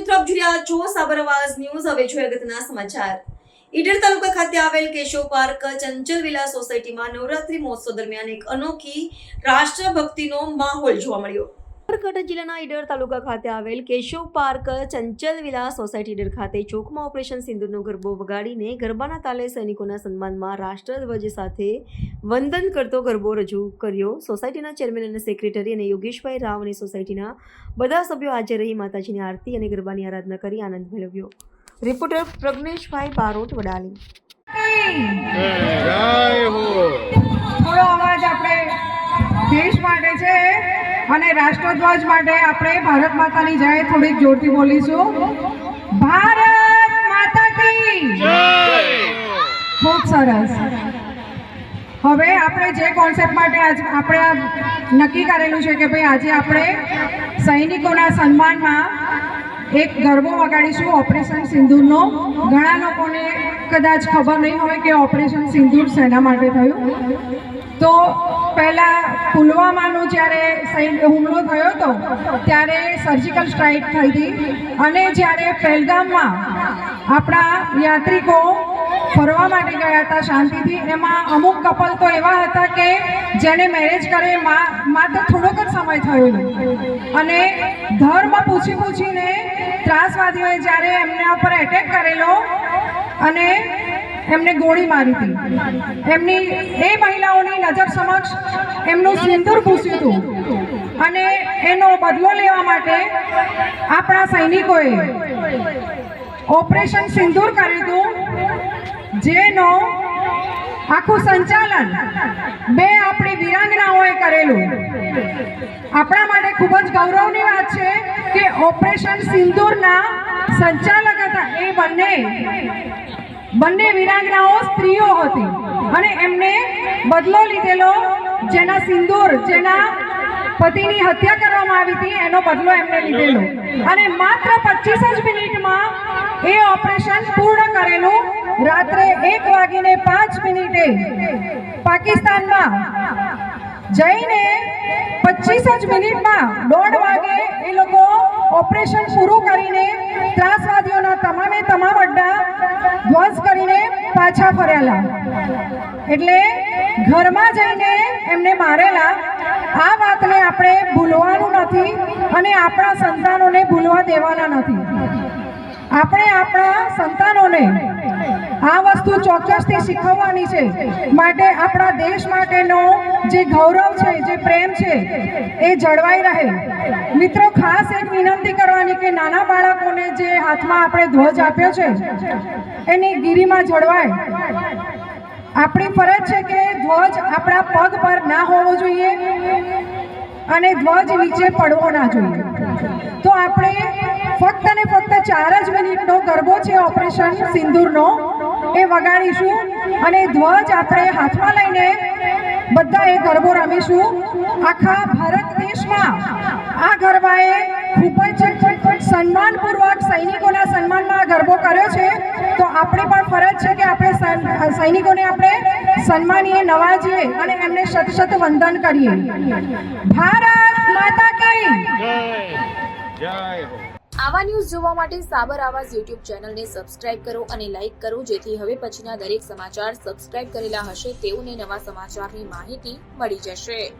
આપ જોઈ રહ્યા છો સાબર આવાઝ ન્યૂઝ. હવે જોઈએ અગત્યના સમાચાર. ઈડર તાલુકા ખાતે આવેલ કેશવ પાર્ક, ચંચલ વિલા સોસાયટીમાં નવરાત્રી મહોત્સવ દરમિયાન એક અનોખી રાષ્ટ્રભક્તિનો માહોલ જોવા મળ્યો. સાબરકાંઠા જિલ્લાના ઈડર તાલુકા ખાતે આવેલ Keshav park, Chanchal villa society Idar ખાતે ચોકમાં ઓપરેશન સિંદૂરનો ગરબો વગાડીને ગરબાના તાલે સૈનિકોના સન્માનમાં રાષ્ટ્રધ્વજ સાથે વંદન કરતો ગરબો રજૂ કર્યો. સોસાયટીના ચેરમેન અને સેક્રેટરી અને યોગેશભાઈ રાવ અને સોસાયટીના બધા સભ્યો હાજર રહી માતાજીની આરતી અને ગરબાની આરાધના કરી આનંદ મેળવ્યો. રિપોર્ટર પ્રજ્ઞેશભાઈ બારોટ વડાલી. અને રાષ્ટ્રધ્વજ માટે આપણે ભારત માતાની જય થોડીક જોરથી બોલીશું. ભારત માતા કી! ખૂબ સરસ. હવે આપણે જે કોન્સેપ્ટ માટે આજ આપણે નક્કી કરેલું છે કે ભાઈ આજે આપણે સૈનિકોના સન્માનમાં એક ગરબો વગાડીશું ઓપરેશન સિંદૂરનો. ઘણા લોકોને કદાચ ખબર નહીં હોય કે ઓપરેશન સિંદૂર શેના માટે થયું. તો પહેલાં પુલવામાનો જ્યારે હુમલો થયો હતો, ત્યારે સર્જિકલ સ્ટ્રાઇક થઈ હતી. અને જ્યારે પહેલગામમાં આપણા યાત્રિકો ફરવા માટે ગયા હતા શાંતિથી, એમાં અમુક કપલ તો એવા હતા કે જેને મેરેજ કરે માત્ર થોડોક જ સમય થયો અને ધર્મ પૂછી પૂછીને ત્રાસવાદીઓએ જ્યારે એમના ઉપર એટેક કરેલો અને એમને ગોળી મારી હતી. એમની એ મહિલાઓની નજર સમક્ષ એમનું સિંદૂર ભૂસ્યું હતું. અને એનો બદલો લેવા માટે આપણા સૈનિકોએ ઓપરેશન સિંદૂર કર્યું હતું, જેનો આખું સંચાલન બે આપણી વિરાંગનાઓએ કરેલું. આપણા માટે ખૂબ જ ગૌરવની વાત છે કે ઓપરેશન સિંદૂરના સંચાલક હતા. એ બંને બંને વિરાંગનાઓ સ્ત્રીઓ હતી. અને એમને બદલો લીધેલો જેના સિંદૂર, જેના પતિની હત્યા કરવામાં આવી હતી, એનો બદલો એમને લીધેલો. અને માત્ર પચીસ જ મિનિટમાં એ ઓપરેશન પૂર્ણ કરેલું. રાત્રે એક વાગીને પાંચ મિનિટે પાકિસ્તાનમાં જઈને પચીસ જ મિનિટમાં દોઢ વાગે એ લોકો ઓપરેશન પૂરું કરીને પાછા ફર્યાલા એટલે ઘરમાં જઈને એમને મારેલા. આ વાતને આપણે ભૂલવાનું નથી અને આપણા સંતાનોને ભૂલવા દેવાના નથી. આપણે આપણા સંતાનોને આ વસ્તુ ચોક્કસથી શીખવવાની છે. માટે આપણા દેશ માટેનો જે ગૌરવ છે, જે પ્રેમ છે, એ જળવાઈ રહે. મિત્રો, ખાસ એક વિનંતી કરવાની કે નાના બાળકોને જે હાથમાં આપણે ધ્વજ આપ્યો છે, એની ગીરીમાં જળવાય. આપણી ફરજ છે કે ધ્વજ આપણા પગ પર ના હોવો જોઈએ. અને ધ્વજ નીચે પડવો ના જોઈએ. તો આપણે ફક્ત ને ફક્ત ચાર જ મિનિટનો ગરબો છે ઓપરેશન સિંદૂરનો. એ વગાડીશું અને ધ્વજ આપણે હાથમાં લઈને બધા એ ગરબો રમીશું. આખા ભારત દેશમાં આ ગરબાએ ખૂબ જ સન્માનપૂર્વક સૈનિકોના સન્માનમાં ગરબો કર્યો છે. તો આપણે પણ ફરજ છે કે આપણે સૈનિકોને આપણે સન્માનીએ, નવાજીએ અને એમને શત શત વંદન કરીએ. ભારત માતા કી જય! આવા ન્યૂઝ જોવા માટે સાબર આવાઝ યુટ્યુબ ચેનલને સબસ્ક્રાઇબ કરો અને લાઇક કરો, જેથી હવે પછીના દરેક સમાચાર સબસ્ક્રાઇબ કરેલા હશે તેઓને નવા સમાચારની માહિતી મળી જશે.